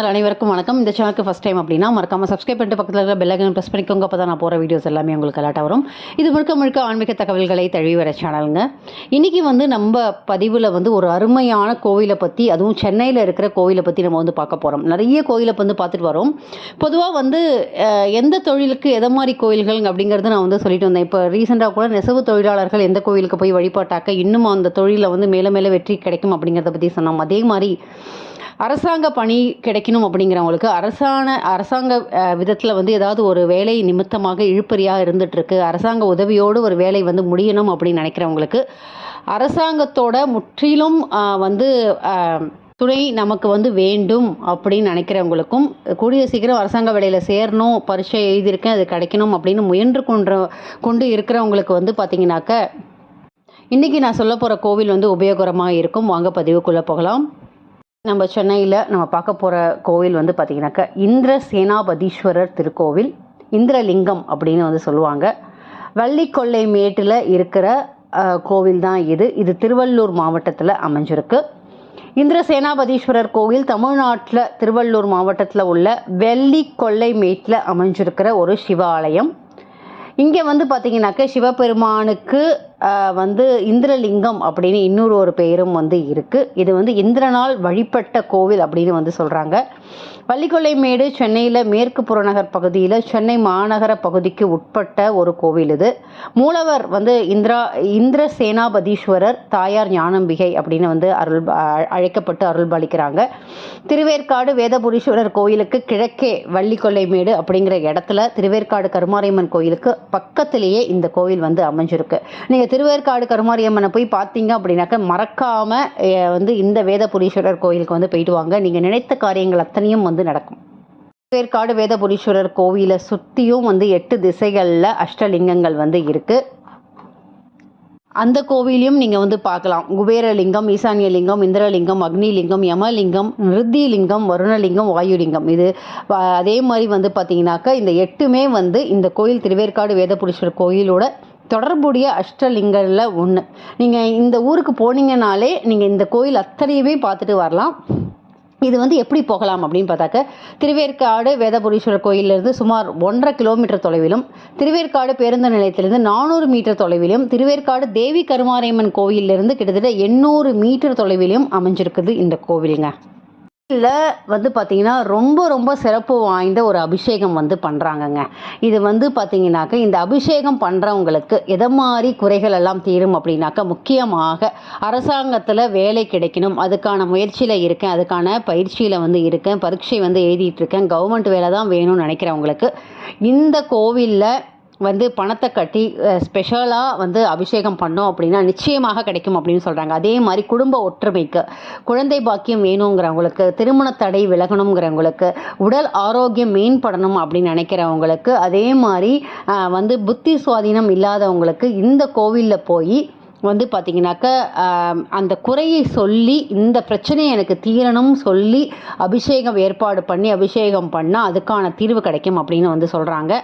Channel அனைவருக்கும் வணக்கம். இந்த சேனலுக்கு ஃபஸ்ட் டைம் அப்படின்னா மறக்காம சப்ஸ்கிரைப் பண்ணிட்டு பக்கத்தில் இருக்கிற பெல்லைக்கன் ப்ரெஸ் பண்ணிக்கோங்க. அப்போ தான் நான் போகிற வீடியோஸ் எல்லாமே உங்களுக்கு அலாட்டாக வரும். இது முழுக்க முழுக்க ஆன்மீக தகவல்களை தழுவி வர சேனலுங்க இன்றைக்கி வந்து நம்ம பதிவில் வந்து ஒரு அருமையான கோவிலை பற்றி அதுவும் சென்னையில் இருக்கிற கோவிலை பற்றி நம்ம வந்து பார்க்க போகிறோம் நிறைய கோவிலை வந்து பார்த்துட்டு வரோம். பொதுவாக வந்து எந்த தொழிலுக்கு எதை மாதிரி கோயில்கள் அப்படிங்கிறது நான் வந்து சொல்லிட்டு வந்தேன். இப்போ ரீசெண்டாக கூட நெசவு தொழிலாளர்கள் எந்த கோவிலுக்கு போய் வழிபாட்டாக்க இன்னும் அந்த தொழிலில் வந்து மேலே மேலே வெற்றி கிடைக்கும் அப்படிங்கிறத பற்றி சொன்னோம். அதே மாதிரி அரசாங்க பணி கிடைக்கணும் அப்படிங்கிறவங்களுக்கு அரசாண அரசாங்க விதத்தில் வந்து ஏதாவது ஒரு வேலை நிமித்தமாக இழுப்பறியாக இருந்துகிட்ருக்கு அரசாங்க உதவியோடு ஒரு வேலை வந்து முடியணும் அப்படின்னு நினைக்கிறவங்களுக்கு அரசாங்கத்தோட முற்றிலும் வந்து துணை நமக்கு வந்து வேண்டும் அப்படின்னு நினைக்கிறவங்களுக்கும் கூடிய சீக்கிரம் அரசாங்க வேலையில் சேரணும் பரீட்சை எழுதியிருக்கேன் அது கிடைக்கணும் அப்படின்னு முயன்று கொண்டு கொண்டு இருக்கிறவங்களுக்கு வந்து பார்த்தீங்கன்னாக்க இன்றைக்கி நான் சொல்ல போகிற கோவில் வந்து உபயோகரமாக இருக்கும். வாங்க பதிவுக்குள்ளே போகலாம். நம்ம சென்னையில் நம்ம பார்க்க போகிற கோவில் வந்து பார்த்திங்கனாக்கா இந்திர சேனாபதீஸ்வரர் திருக்கோவில் இந்திரலிங்கம் அப்படின்னு வந்து சொல்லுவாங்க. வள்ளிக்கொள்ளை மேட்டில் இருக்கிற கோவில் தான் இது. இது திருவள்ளூர் மாவட்டத்தில் அமைஞ்சிருக்கு. இந்திர சேனாபதீஸ்வரர் கோவில் தமிழ்நாட்டில் திருவள்ளூர் மாவட்டத்தில் உள்ள வெள்ளிக்கொள்ளை மேட்டில் அமைஞ்சிருக்கிற ஒரு சிவாலயம். இங்கே வந்து பார்த்தீங்கன்னாக்க சிவபெருமானுக்கு வந்து இந்திரலிங்கம் அப்படின்னு இன்னொரு ஒரு பெயரும் வந்து இருக்குது இது வந்து இந்திரனால் வழிபட்ட கோவில் அப்படின்னு வந்து சொல்கிறாங்க பள்ளிக்கொள்ளைமேடு சென்னையில் மேற்கு புறநகர் பகுதியில் சென்னை மாநகர பகுதிக்கு உட்பட்ட ஒரு கோவில் இது. மூலவர் வந்து இந்திரா இந்திர சேனாபதீஸ்வரர் தாயார் ஞானம்பிகை அப்படின்னு வந்து அருள் அழைக்கப்பட்டு அருள்பாலிக்கிறாங்க. திருவேற்காடு வேதபுரீஸ்வரர் கோயிலுக்கு கிழக்கே வள்ளிக்கொள்ளைமேடு அப்படிங்கிற இடத்துல திருவேற்காடு கருமாரியம்மன் கோயிலுக்கு பக்கத்திலேயே இந்த கோவில் வந்து அமைஞ்சிருக்கு. நீங்கள் திருவேற்காடு கருமாரியம்மனை போய் பார்த்தீங்க அப்படின்னாக்க மறக்காமல் வந்து இந்த வேதபுரீஸ்வரர் கோயிலுக்கு வந்து போயிட்டு வாங்க. நீங்கள் நினைத்த காரியங்கள் அத்தனையும் வந்து நடக்கும். திருவேற்காடு வேதபுரீஸ்வரர் கோவிலை சுற்றியும் வந்து எட்டு திசைகளில் அஷ்டலிங்கங்கள் வந்து இருக்குது அந்த கோவிலையும் நீங்கள் வந்து பார்க்கலாம். குபேரலிங்கம் ஈசானியலிங்கம் இந்திரலிங்கம் அக்னிலிங்கம் யமலிங்கம் நிருத்திலிங்கம் வருணலிங்கம் வாயுலிங்கம். இது அதே மாதிரி வந்து பார்த்தீங்கன்னாக்கா இந்த எட்டுமே வந்து இந்த கோயில் திருவேற்காடு வேதபுரீஸ்வரர் கோயிலோட தொடர்புடைய அஷ்டலிங்கங்களில் ஒன்று நீங்கள் இந்த ஊருக்கு போனீங்கனாலே நீங்கள் இந்த கோயில் அத்தனையுமே பார்த்துட்டு வரலாம். இது வந்து எப்படி போகலாம் அப்படின்னு பார்த்தாக்க திருவேற்காடு வேதபுரீஸ்வரர் கோயிலிருந்து சுமார் ஒன்றரை கிலோமீட்டர் தொலைவிலும் திருவேற்காடு பேருந்து நிலையத்திலிருந்து நானூறு மீட்டர் தொலைவிலும் திருவேற்காடு தேவி கருமாரியம்மன் கோயிலிருந்து கிட்டத்தட்ட எண்ணூறு மீட்டர் தொலைவிலும் அமைஞ்சிருக்குது இந்த கோவிலுங்க. வந்து பார்த்திங்கன்னா ரொம்ப ரொம்ப சிறப்பு வாய்ந்த ஒரு அபிஷேகம் வந்து பண்ணுறாங்கங்க இது வந்து பார்த்தீங்கன்னாக்க இந்த அபிஷேகம் பண்ணுறவங்களுக்கு எதை மாதிரி குறைகள் எல்லாம் தீரும் அப்படின்னாக்கா முக்கியமாக அரசாங்கத்தில் வேலை கிடைக்கணும். அதுக்கான முயற்சியில் இருக்கேன். அதுக்கான பயிற்சியில் வந்து இருக்கேன். பரீட்சை வந்து எழுதிட்டு இருக்கேன். கவர்மெண்ட் வேலை தான் வேணும்னு நினைக்கிறவங்களுக்கு இந்த கோவிலில் வந்து பணத்தை கட்டி ஸ்பெஷலாக வந்து அபிஷேகம் பண்ணோம் அப்படின்னா நிச்சயமாக கிடைக்கும் அப்படின்னு சொல்கிறாங்க அதே மாதிரி குடும்ப ஒற்றுமைக்கு குழந்தை பாக்கியம் வேணுங்கிறவங்களுக்கு திருமண தடை விலகணுங்கிறவங்களுக்கு உடல் ஆரோக்கியம் மேம்படணும் அப்படின்னு நினைக்கிறவங்களுக்கு அதே மாதிரி வந்து புத்தி சுவாதீனம் இல்லாதவங்களுக்கு இந்த கோவிலில் போய் வந்து பார்த்தீங்கன்னாக்கா அந்த குறையை சொல்லி இந்த பிரச்சனையை எனக்கு தீரணும் சொல்லி அபிஷேகம் ஏற்பாடு பண்ணி அபிஷேகம் பண்ணால் அதுக்கான தீர்வு கிடைக்கும் அப்படின்னு வந்து சொல்கிறாங்க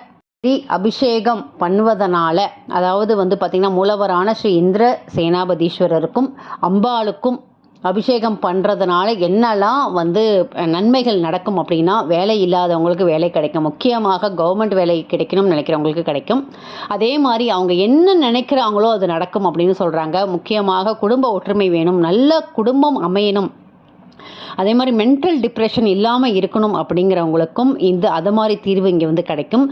ஸ்ரீ அபிஷேகம் பண்ணுவதனால அதாவது வந்து பார்த்திங்கன்னா மூலவரான ஸ்ரீ இந்திர சேனாபதீஸ்வரருக்கும் அம்பாளுக்கும் அபிஷேகம் பண்ணுறதுனால என்னெல்லாம் வந்து நன்மைகள் நடக்கும் அப்படின்னா வேலை இல்லாதவங்களுக்கு வேலை கிடைக்கும். முக்கியமாக கவர்மெண்ட் வேலை கிடைக்கணும்னு நினைக்கிறவங்களுக்கு கிடைக்கும். அதே மாதிரி அவங்க என்ன நினைக்கிறாங்களோ அது நடக்கும் அப்படின்னு சொல்கிறாங்க முக்கியமாக குடும்ப ஒற்றுமை வேணும் நல்ல குடும்பம் அமையணும் அதே மாதிரி மென்டல் டிப்ரெஷன் இல்லாமல் இருக்கணும் அப்படிங்கிறவங்களுக்கும் இந்த அது மாதிரி தீர்வு இங்கே வந்து கிடைக்கும்.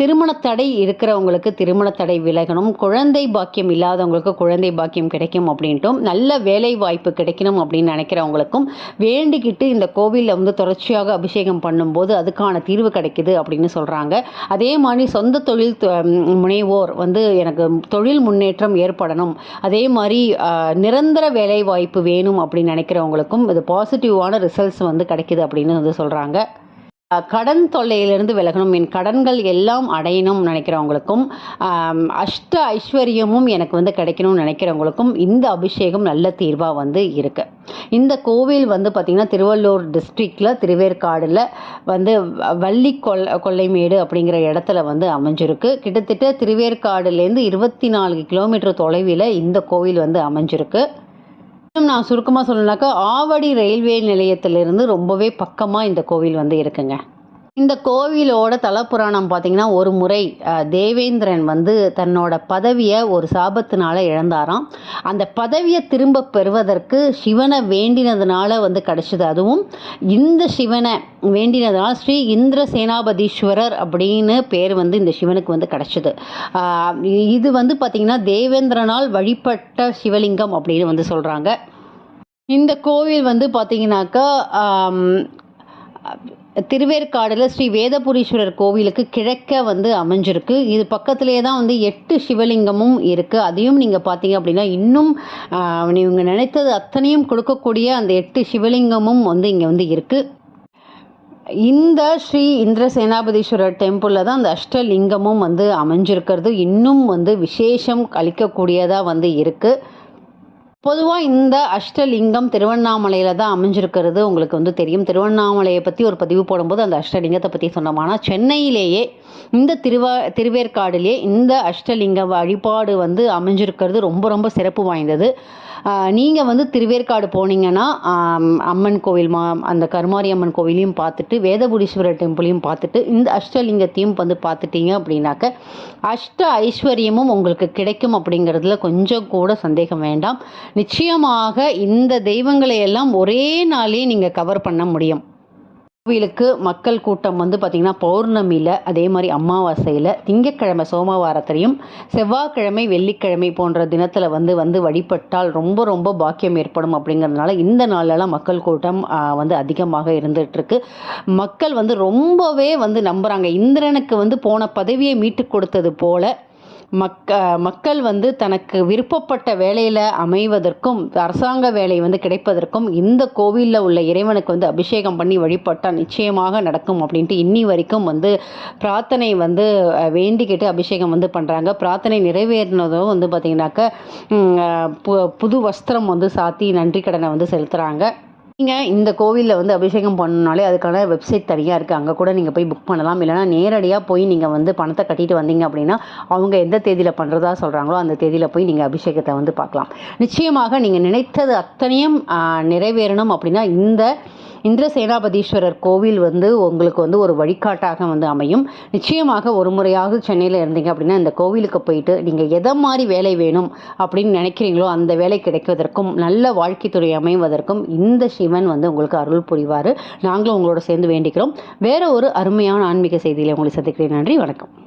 திருமணத்தடை திருமண தடை இருக்கிறவங்களுக்கு திருமண தடை விலகணும். குழந்தை பாக்கியம் இல்லாதவங்களுக்கு குழந்தை பாக்கியம் கிடைக்கும் அப்படின்ட்டும் நல்ல வேலை வாய்ப்பு கிடைக்கணும் அப்படின்னு நினைக்கிறவங்களுக்கும் வேண்டிக்கிட்டு இந்த கோவிலில் வந்து தொடர்ச்சியாக அபிஷேகம் பண்ணும்போது அதுக்கான தீர்வு கிடைக்குது அப்படின்னு சொல்கிறாங்க அதே மாதிரி சொந்த தொழில் முனைவோர் வந்து எனக்கு தொழில் முன்னேற்றம் ஏற்படணும். அதே மாதிரி நிரந்தர வேலை வாய்ப்பு வேணும் அப்படின்னு நினைக்கிறவங்களுக்கு நினைக்கிறவங்களுக்கும் இது பாசிட்டிவான ரிசல்ட்ஸ் வந்து கிடைக்குது அப்படின்னு வந்து சொல்கிறாங்க கடன் தொல்லையிலிருந்து விலகணும். என் கடன்கள் எல்லாம் அடையணும் நினைக்கிறவங்களுக்கும் அஷ்ட ஐஸ்வர்யமும் எனக்கு வந்து கிடைக்கணும்னு நினைக்கிறவங்களுக்கும் இந்த அபிஷேகம் நல்ல தீர்வாக வந்து இருக்குது இந்த கோவில் வந்து பார்த்திங்கன்னா திருவள்ளூர் டிஸ்ட்ரிக்டில் திருவேற்காடில் வந்து வள்ளி கொல் கொல்லைமேடு அப்படிங்கிற இடத்துல வந்து அமைஞ்சிருக்கு. கிட்டத்தட்ட திருவேற்காடுலேருந்து இருபத்தி நாலு கிலோமீட்டர் தொலைவில் இந்த கோவில் வந்து அமைஞ்சிருக்கு. நான் சுருக்கமாக சொல்லணுனாக்கா ஆவடி ரயில்வே நிலையத்திலிருந்து ரொம்பவே பக்கமாக இந்த கோவில் வந்து இருக்குங்க. இந்த கோவிலோட தலப்புராணம் பார்த்திங்கன்னா ஒரு முறை தேவேந்திரன் வந்து தன்னோட பதவியை ஒரு சாபத்தினால இழந்தாராம். அந்த பதவியை திரும்ப பெறுவதற்கு சிவனை வேண்டினதுனால வந்து கிடச்சிது அதுவும். இந்த சிவனை வேண்டினதுனால ஸ்ரீ இந்திர சேனாபதீஸ்வரர் அப்படின்னு பேர் வந்து இந்த சிவனுக்கு வந்து கிடச்சிது. இது வந்து பார்த்திங்கன்னா தேவேந்திரனால் வழிபட்ட சிவலிங்கம் அப்படின்னு வந்து சொல்கிறாங்க இந்த கோவில் வந்து பார்த்திங்கனாக்கா திருவேற்காடில் ஸ்ரீ வேதபுரீஸ்வரர் கோவிலுக்கு கிழக்க வந்து அமைஞ்சிருக்கு. இது பக்கத்திலே தான் வந்து எட்டு சிவலிங்கமும் இருக்குது அதையும் நீங்கள் பார்த்தீங்க அப்படின்னா இன்னும் இவங்க நினைத்தது அத்தனையும் கொடுக்கக்கூடிய அந்த எட்டு சிவலிங்கமும் வந்து இங்கே வந்து இருக்குது இந்த ஸ்ரீ இந்திர சேனாபதீஸ்வரர் டெம்பிளில் தான் அந்த அஷ்டலிங்கமும் வந்து அமைஞ்சிருக்கிறது. இன்னும் வந்து விசேஷம் அளிக்கக்கூடியதாக வந்து இருக்குது பொதுவாக இந்த அஷ்டலிங்கம் திருவண்ணாமலையில் தான் அமைஞ்சிருக்கிறது. உங்களுக்கு வந்து தெரியும். திருவண்ணாமலையை பற்றி ஒரு பதிவு போடும்போது அந்த அஷ்டலிங்கத்தை பற்றி சொன்னோம். ஆனால் சென்னையிலேயே இந்த திருவா திருவேற்காடுலேயே இந்த அஷ்டலிங்க வழிபாடு வந்து அமைஞ்சிருக்கிறது ரொம்ப ரொம்ப சிறப்பு வாய்ந்தது. நீங்கள் வந்து திருவேற்காடு போனீங்கன்னா அம்மன் கோவில் மா அந்த கருமாரி அம்மன் கோவிலையும் பார்த்துட்டு வேதபுரீஸ்வரர் டெம்பிளையும் பார்த்துட்டு இந்த அஷ்டலிங்கத்தையும் வந்து பார்த்துட்டீங்க அப்படின்னாக்க அஷ்ட ஐஸ்வர்யமும் உங்களுக்கு கிடைக்கும் அப்படிங்கிறதுல கொஞ்சம் கூட சந்தேகம் வேண்டாம். நிச்சயமாக இந்த தெய்வங்களை எல்லாம் ஒரே நாளே நீங்கள் கவர் பண்ண முடியும். கோவிலுக்கு மக்கள் கூட்டம் வந்து பார்த்திங்கன்னா பௌர்ணமியில் அதே மாதிரி அமாவாசையில் திங்கட்கிழமை சோமவாரத்திலையும் செவ்வாய்க்கிழமை வெள்ளிக்கிழமை போன்ற தினத்தில் வந்து வந்து வழிபட்டால் ரொம்ப ரொம்ப பாக்கியம் ஏற்படும் அப்படிங்கிறதுனால இந்த நாளெல்லாம் மக்கள் கூட்டம் வந்து அதிகமாக இருந்துகிட்ருக்கு மக்கள் வந்து ரொம்பவே வந்து நம்புகிறாங்க இந்திரனுக்கு வந்து போன பதவியை மீட்டு கொடுத்தது போல மக்க மக்கள் வந்து தனக்கு விருப்பப்பட்ட வேலையில் அமைவதற்கும் அரசாங்க வேலை வந்து கிடைப்பதற்கும் இந்த கோவிலில் உள்ள இறைவனுக்கு வந்து அபிஷேகம் பண்ணி வழிபட்டால் நிச்சயமாக நடக்கும் அப்படின்ட்டு இன்னி வரைக்கும் வந்து பிரார்த்தனை வந்து வேண்டிக்கிட்டு அபிஷேகம் வந்து பண்ணுறாங்க பிரார்த்தனை நிறைவேறினதும் வந்து பார்த்திங்கனாக்க பு- புது வஸ்திரம் வந்து சாத்தி நன்றி கடனை வந்து செலுத்துகிறாங்க நீங்கள் இந்த கோவிலில் வந்து அபிஷேகம் பண்ணணுனாலே அதுக்கான வெப்சைட் தனியாக இருக்குது அங்கே கூட நீங்கள் போய் புக் பண்ணலாம். இல்லைனா நேரடியாக போய் நீங்கள் வந்து பணத்தை கட்டிட்டு வந்தீங்க அப்படின்னா அவங்க எந்த தேதியில் பண்ணுறதா சொல்கிறாங்களோ அந்த தேதியில் போய் நீங்கள் அபிஷேகத்தை வந்து பார்க்கலாம். நிச்சயமாக நீங்கள் நினைத்தது அத்தனையும் நிறைவேறணும் அப்படின்னா இந்த இந்திர சேனாபதீஸ்வரர் கோவில் வந்து உங்களுக்கு வந்து ஒரு வழிகாட்டாக வந்து அமையும். நிச்சயமாக ஒரு முறையாக சென்னையில் இருந்தீங்க அப்படின்னா இந்த கோவிலுக்கு போயிட்டு நீங்கள் எதை மாதிரி வேலை வேணும் அப்படின்னு நினைக்கிறீங்களோ அந்த வேலை கிடைப்பதற்கும் நல்ல வாழ்க்கை துறை அமைவதற்கும் இந்த சிவன் வந்து உங்களுக்கு அருள் புரிவார். நாங்களும் உங்களோட சேர்ந்து வேண்டிக்கிறோம். வேற ஒரு அருமையான ஆன்மீக செய்தியில் உங்களை சந்திக்கிறேன். நன்றி வணக்கம்.